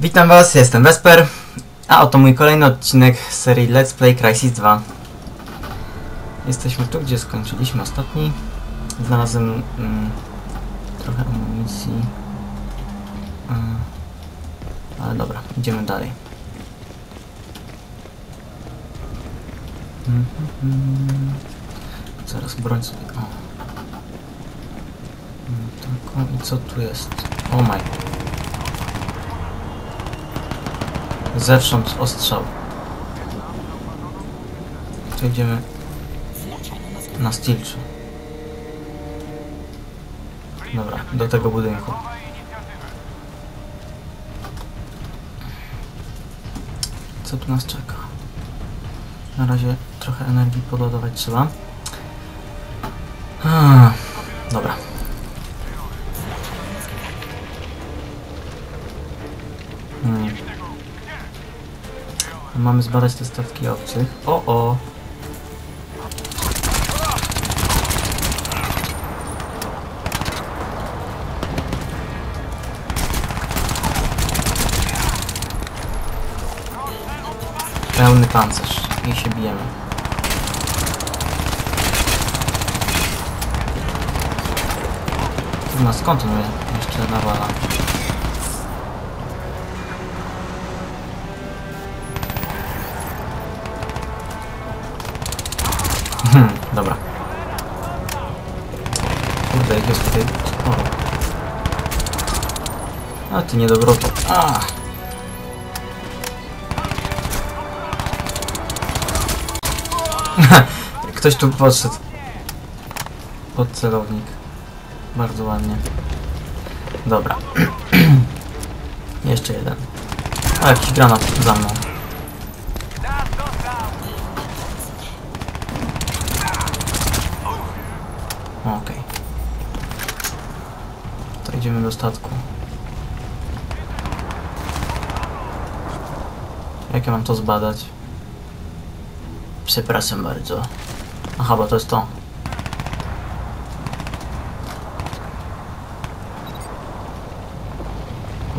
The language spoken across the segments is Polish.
Witam was, jestem Vesper, a oto mój kolejny odcinek serii Let's Play Crysis 2. Jesteśmy tu, gdzie skończyliśmy ostatni. Znalazłem mm, trochę amunicji. Mm, ale dobra, idziemy dalej. Mm, mm. Zaraz broń sobie. O. Mm, i co tu jest? O oh my. Zewsząd ostrzał. Tu idziemy na stilczu. Dobra, do tego budynku. Co tu nas czeka? Na razie trochę energii podładować trzeba. Ah, dobra. Mamy zbadać te statki obcych. O, o! Pełny pancerz. I się bijemy. Kurwa, skąd on mnie jeszcze nawala? Dobra. Kurde, jak jest tutaj sporo. A ty niedobroto. A! Ktoś tu podszedł. Pod celownik. Bardzo ładnie. Dobra. Jeszcze jeden. A jakiś granat za mną. Okej. To idziemy do statku. Jak ja mam to zbadać? Przepraszam bardzo. Aha, bo to jest to.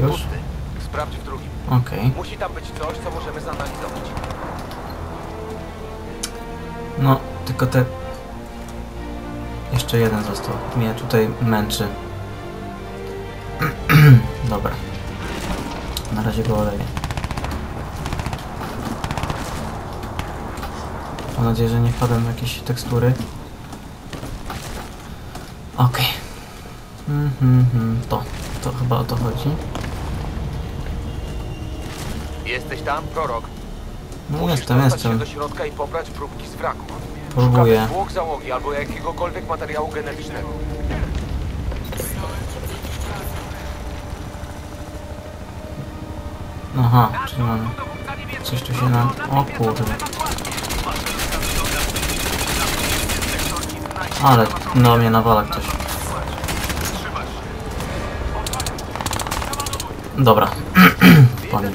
Już? Sprawdź w drugim. Okej. Musi tam być coś, co możemy zanalizować. No, tylko te... Jeszcze jeden został. Mnie tutaj męczy. Dobra. Na razie go oleję. Mam nadzieję, że nie wpadłem w jakieś tekstury. Okej. Mhm, mhm, to. To chyba o to chodzi. Jesteś tam, prorok? No Musisz jestem, jestem. do środka i pobrać próbki z wraku. Próbuję. Szukamy zwłok załogi albo jakiegokolwiek materiału genetycznego. Aha, czyli mamy... Coś tu się nam... O kurde. Ale no mnie nawala ktoś. Dobra. Po nim.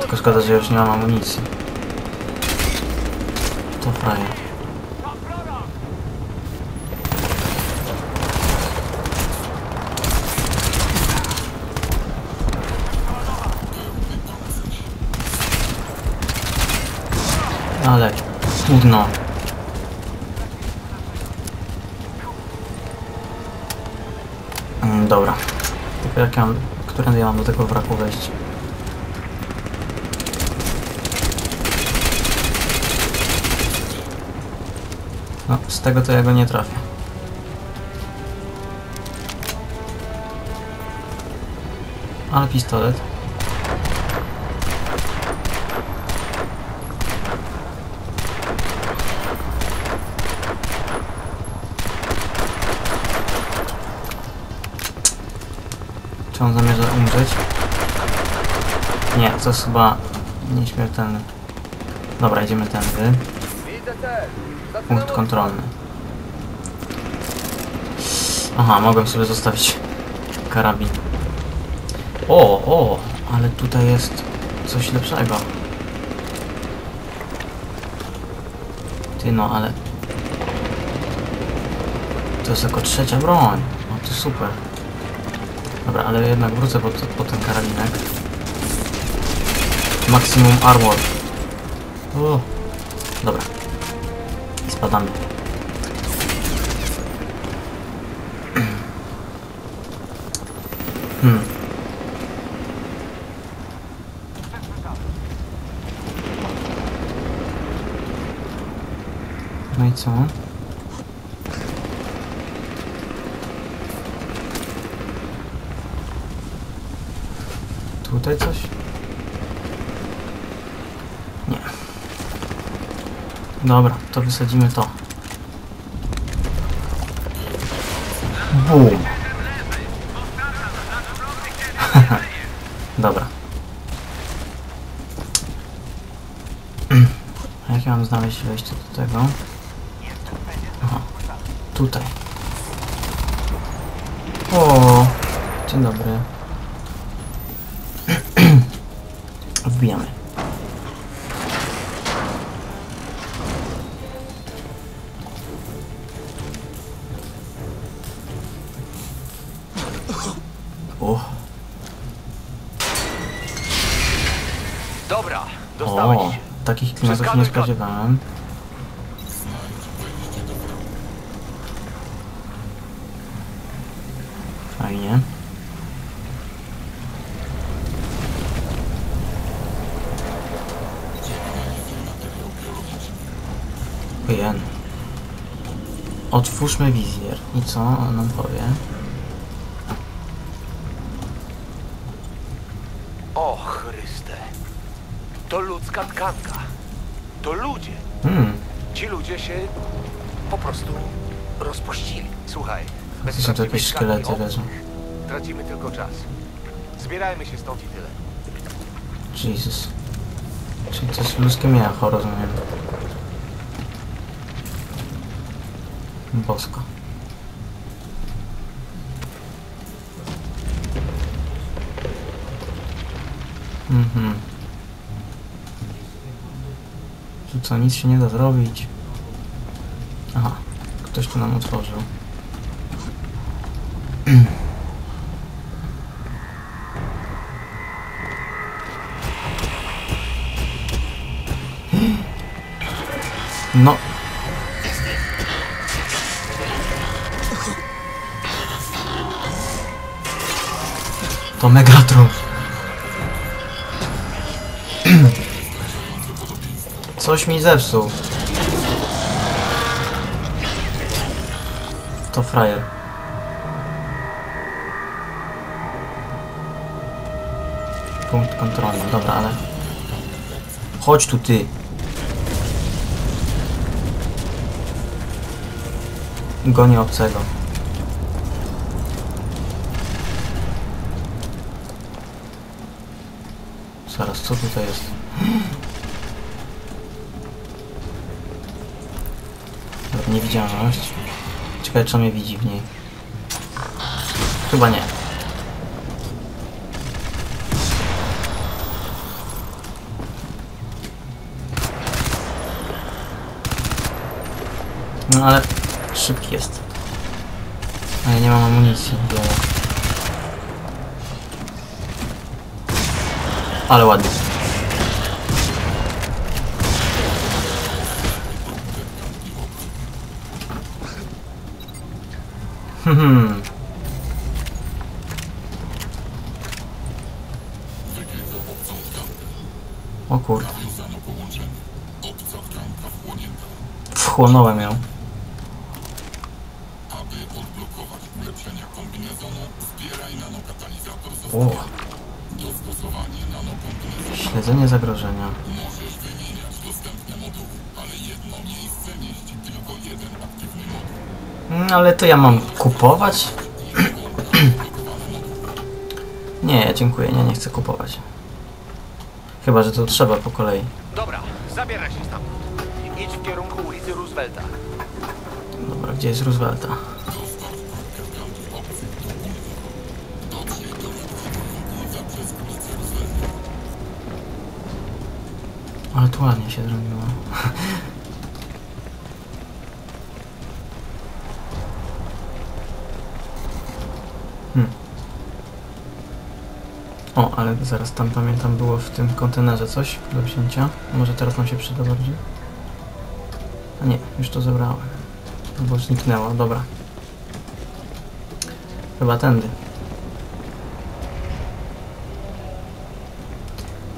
Tylko szkoda, że już nie mam amunicji. To frajer. Ale trudno. Mm, dobra. Tylko jak ja mam, którędy ja mam do tego wraku wejść? No, z tego to ja go nie trafię. Ale pistolet. Czy on zamierza umrzeć? Nie, to jest chyba nieśmiertelny. Dobra, idziemy tędy. Punkt kontrolny. Aha, mogłem sobie zostawić karabin. O, o, ale tutaj jest coś lepszego. Ty no, ale... To jest jako trzecia broń. No to super. Dobra, ale jednak wrócę po, po ten karabinek. Maximum armor. O, dobra. I spadamy. Hmm. No i co? Tutaj coś? Nie. Dobra, to wysadzimy to. Bum. Dobra. Jak ja mam znaleźć wejście do tego? Aha. Tutaj. O, dzień dobry. Wbijamy. O, Dobra, dostałeś o, takich klimatów nie spodziewałem. Jen. Otwórzmy wizjer. I co on nam powie? O Chryste. To ludzka tkanka. To ludzie. Hmm, Ci ludzie się po prostu rozpuścili. Słuchaj, bez to jakieś szkielety leżą. Tracimy tylko czas. Zbierajmy się stąd i tyle. Jesus. Czyli to jest ludzkie miacho, rozumiem. Bosko. Mhm. Tu co, nic się nie da zrobić. Aha, ktoś tu nam otworzył. To Megatron. Coś mi zepsuł. To frajer. Punkt kontrolny, dobra, ale... Chodź tu ty. Gonię obcego. Zaraz, co tutaj jest? Dobra, Niewidzialność. Ciekawe, czy on mnie widzi w niej. Chyba nie. No ale szybki jest. A ja nie mam amunicji. Wiele. Ale ładnie. Hmm. O kurde. Wchłonąłem ją. Mm, Ale to ja mam kupować? nie, dziękuję, nie, nie chcę kupować. Chyba, że to trzeba po kolei. Dobra, zabieraj się stamtąd. I idź w kierunku ulicy Roosevelta. Dobra, gdzie jest Roosevelta? Ale tu ładnie się zrobiło. Hmm. O, ale zaraz tam pamiętam było w tym kontenerze coś do wzięcia. Może teraz nam się przyda bardziej? A nie, już to zebrałem. Albo zniknęło, dobra. Chyba tędy.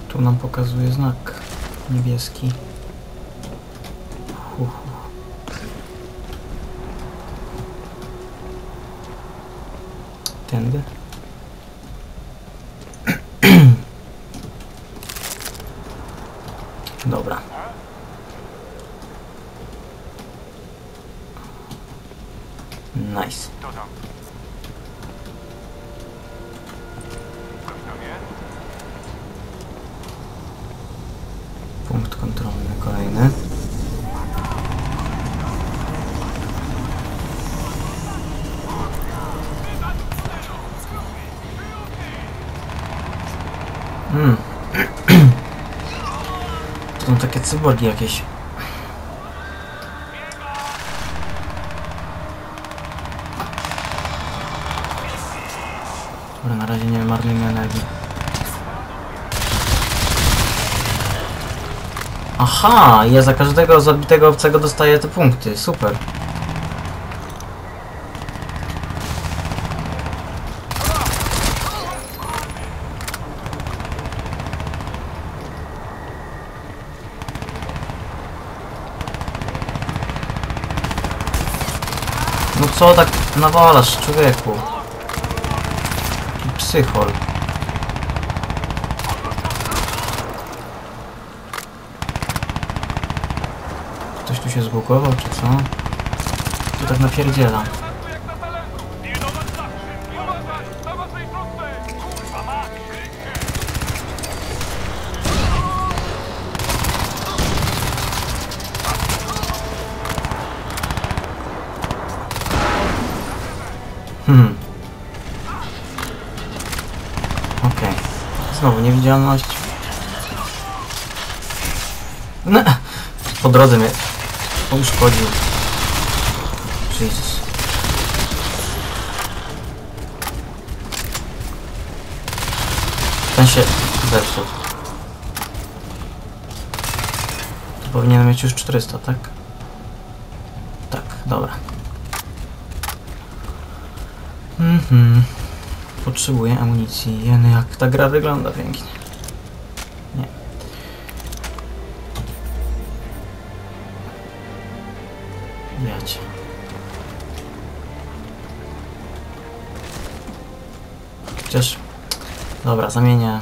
Tu nam pokazuje znak niebieski. Hu. Tędy. Dobra. Nice. To tam. Coś tam jest? Punkt kontrolny kolejny. Hmm. To są takie cyborgi jakieś. Dobra, na razie nie marnujmy energii. Aha, ja za każdego zabitego obcego dostaję te punkty. Super. No co tak nawalasz, człowieku? Psychol. Się czy co? Tu tak napierdziela. jak na talerzu! Pilnować zawsze! Pilnować! Na waszej służbie! Kurwa mać! Hmm. Okej. Znowu niewidzialność. No, po drodze mnie uszkodził. Jezus. Ten się zepsuł. To powinienem mieć już 400, tak? Tak, dobra. Mhm. Potrzebuję amunicji. Jeny, jak ta gra wygląda pięknie. Dobra, zamienię...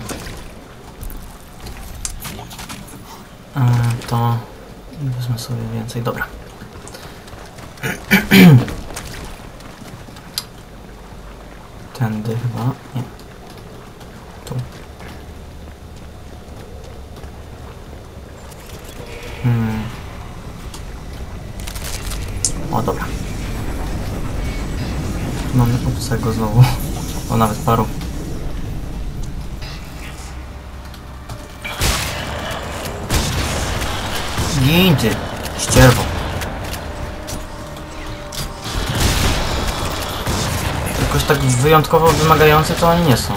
E, to... Wezmę sobie więcej. Dobra. Tędy chyba. Nie. Tu. Hmm. O, dobra. Mamy obcego znowu. O, nawet paru. Gin ty, ścierwo. Jakoś tak wyjątkowo wymagający to oni nie są.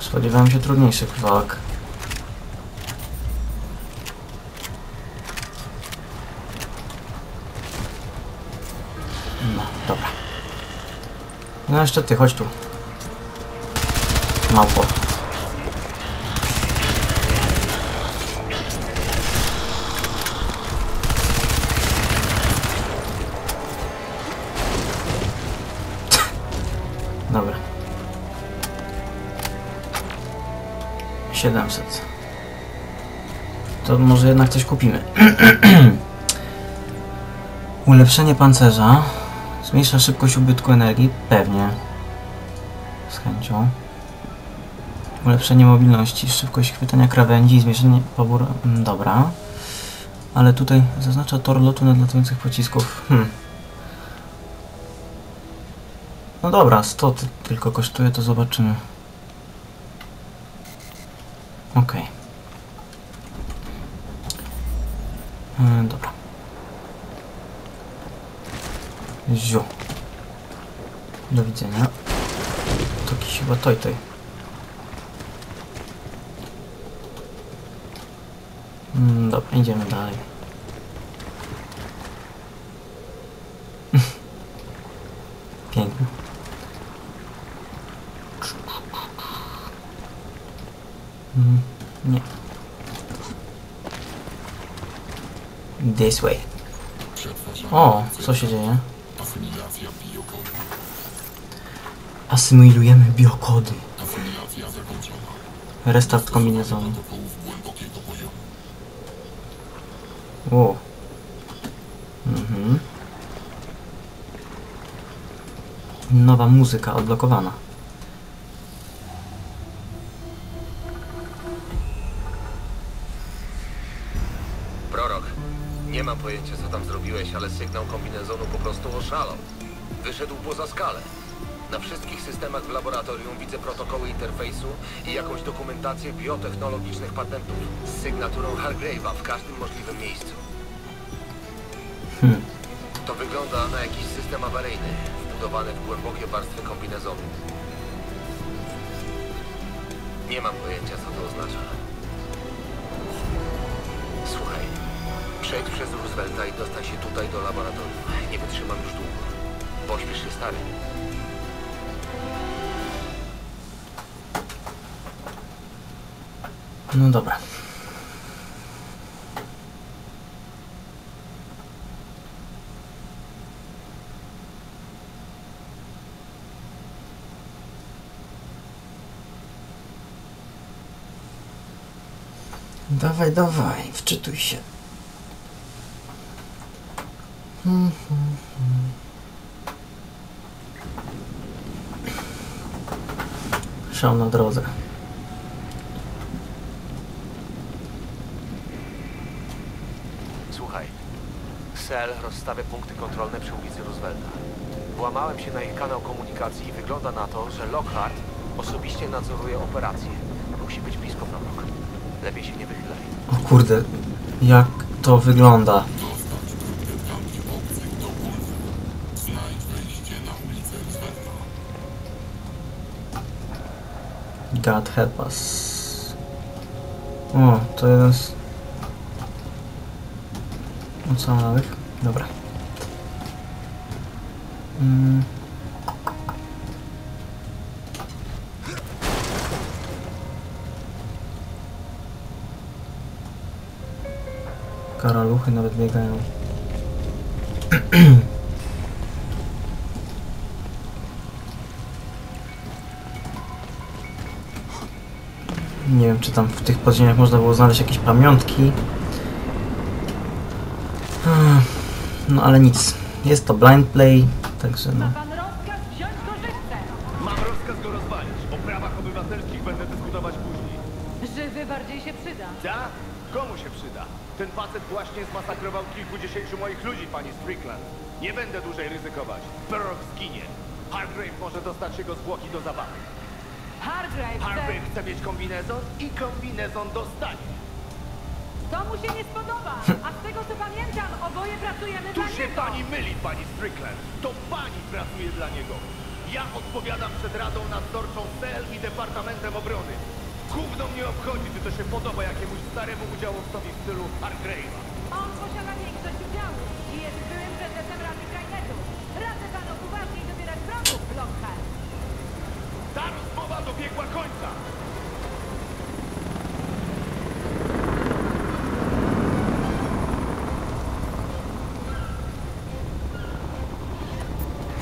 Spodziewałem się trudniejszych walk. No, dobra. No jeszcze ty, chodź tu. Małpo. 700. To może jednak coś kupimy. Ulepszenie pancerza. Zmniejsza szybkość ubytku energii. Pewnie. Z chęcią. Ulepszenie mobilności. Szybkość chwytania krawędzi. Zmniejszenie pobór. mm, Dobra. Ale tutaj zaznacza tor lotu nadlatujących pocisków. Hmm. No dobra, 100 ty- tylko kosztuje, to zobaczymy. Okej. E, dobra. Do widzenia. To jakiś chyba toj toj. Mm, dobra, idziemy dalej. Pięknie. Mm, nie. This way. O, co się dzieje? Asymilujemy biokody. Restart kombinezonu. O. Mhm. Nowa muzyka odblokowana. Nie mam pojęcia co tam zrobiłeś, ale sygnał kombinezonu po prostu oszalał. Wyszedł poza skalę. Na wszystkich systemach w laboratorium widzę protokoły interfejsu i jakąś dokumentację biotechnologicznych patentów z sygnaturą Hargrave'a w każdym możliwym miejscu. Hmm. To wygląda na jakiś system awaryjny, wbudowany w głębokie warstwy kombinezonu. Nie mam pojęcia, co to oznacza. Słuchaj, przejdź przez Roosevelta i dostań się tutaj do laboratorium. Nie wytrzymam już długo. Pośpiesz się, stary. No dobra. Dawaj, dawaj, wczytuj się. Hmm. Szał na drodze. Słuchaj, Cell rozstawia punkty kontrolne przy ulicy Roosevelta. Włamałem się na ich kanał komunikacji i wygląda na to, że Lockhart osobiście nadzoruje operację. Musi być blisko prorok. Lepiej się nie wychylaj. O kurde, jak to wygląda. God help us. O, to jeden z ocalanych. Dobra. Mm. Karaluchy nawet biegają. Nie wiem, czy tam w tych podziemiach można było znaleźć jakieś pamiątki. No ale nic. Jest to blind play, także no. Ma pan rozkaz wziąć go żywcem. Mam rozkaz go rozwalić. O prawach obywatelskich będę dyskutować później. Żywy bardziej się przyda. Ja? Komu się przyda? Ten facet właśnie zmasakrował kilkudziesięciu moich ludzi, pani Strickland. Nie będę dłużej ryzykować. Burrock zginie. Hargrave może dostać jego zwłoki do zabawy. Hargrave chce... Hargrave chce mieć kombinezon i kombinezon dostanie. To mu się nie spodoba. A z tego co pamiętam, oboje pracujemy Tu dla się niego. pani myli, pani Strickland. To pani pracuje dla niego. Ja odpowiadam przed Radą Nadzorczą CEL i Departamentem Obrony. Gówno mnie obchodzi, czy to się podoba jakiemuś staremu udziałowcowi w stylu Hargrave'a. On posiada większość udziału i jest byłym prezesem Rady Krajnetu. Radzę panu uważniej dobierać wrogów, Lockhart. Ta rozmowa dobiegła końca!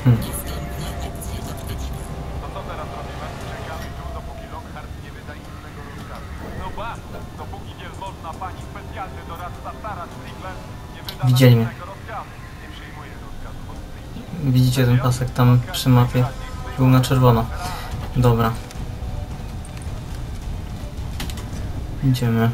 To co teraz robimy? Czekamy tu, dopóki Lockhart nie wyda innego rozkazu. No ba, dopóki nie można pani specjalny doradca Sara Strickland nie wyda Widzieli mnie. Widzicie ten pasek tam przy mapie? Był na czerwono. Dobra. Idziemy.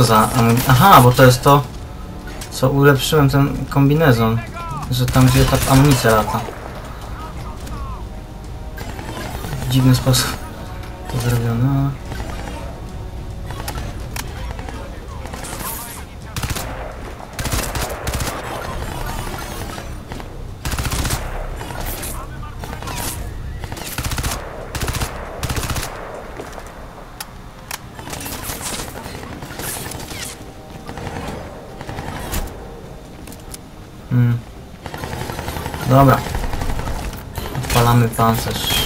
To za Aha, bo to jest to, co ulepszyłem ten kombinezon, że tam gdzie ta amunicja lata. W dziwny sposób to zrobione. Dobra. Odpalamy pancerz.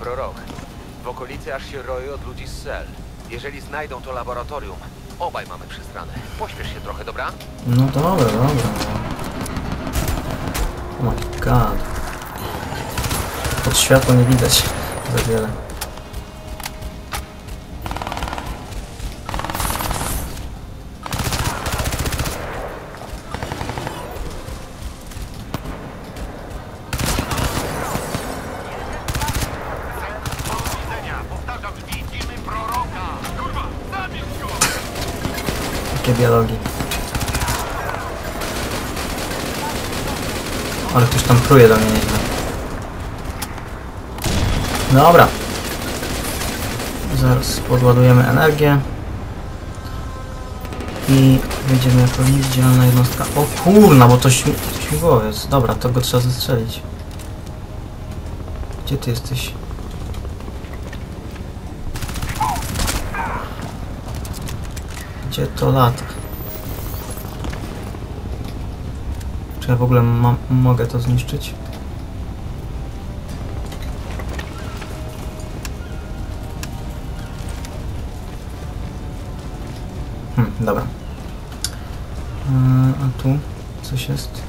Prorok, w okolicy aż się roi od ludzi z cel. Jeżeli znajdą to laboratorium, obaj mamy przestranę. Pośpiesz się trochę, dobra? No dobra, dobra. Oh my god. Pod światło nie widać za wiele. Dialogi. Ale ktoś tam pruje do mnie nieźle. Dobra. Zaraz podładujemy energię. I wyjdziemy jako niewidzialna jednostka. O kurna, bo to śmi śmigłowiec. Dobra, to go trzeba zestrzelić. Gdzie ty jesteś? Gdzie to lata? Czy ja w ogóle mogę to zniszczyć? Hmm, dobra. Eee, a tu coś jest?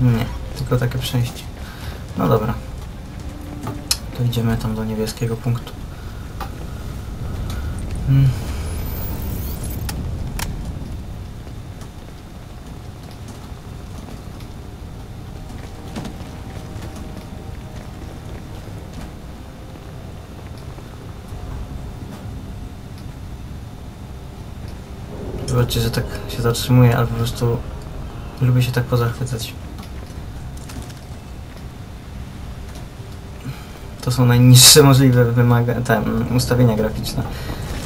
Nie, tylko takie przejście. No dobra. Idziemy tam do niebieskiego punktu. Mm. Zobaczcie, że tak się zatrzymuję, ale po prostu lubię się tak pozachwycać. Są najniższe możliwe wymaga te, mm, ustawienia graficzne.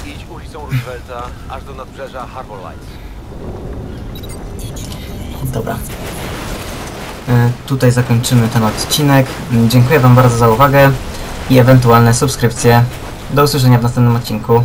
Idź ulicą Roosevelta aż do nadbrzeża Harbor Lights. Dobra. E, Tutaj zakończymy ten odcinek. Dziękuję Wam bardzo za uwagę i ewentualne subskrypcje. Do usłyszenia w następnym odcinku.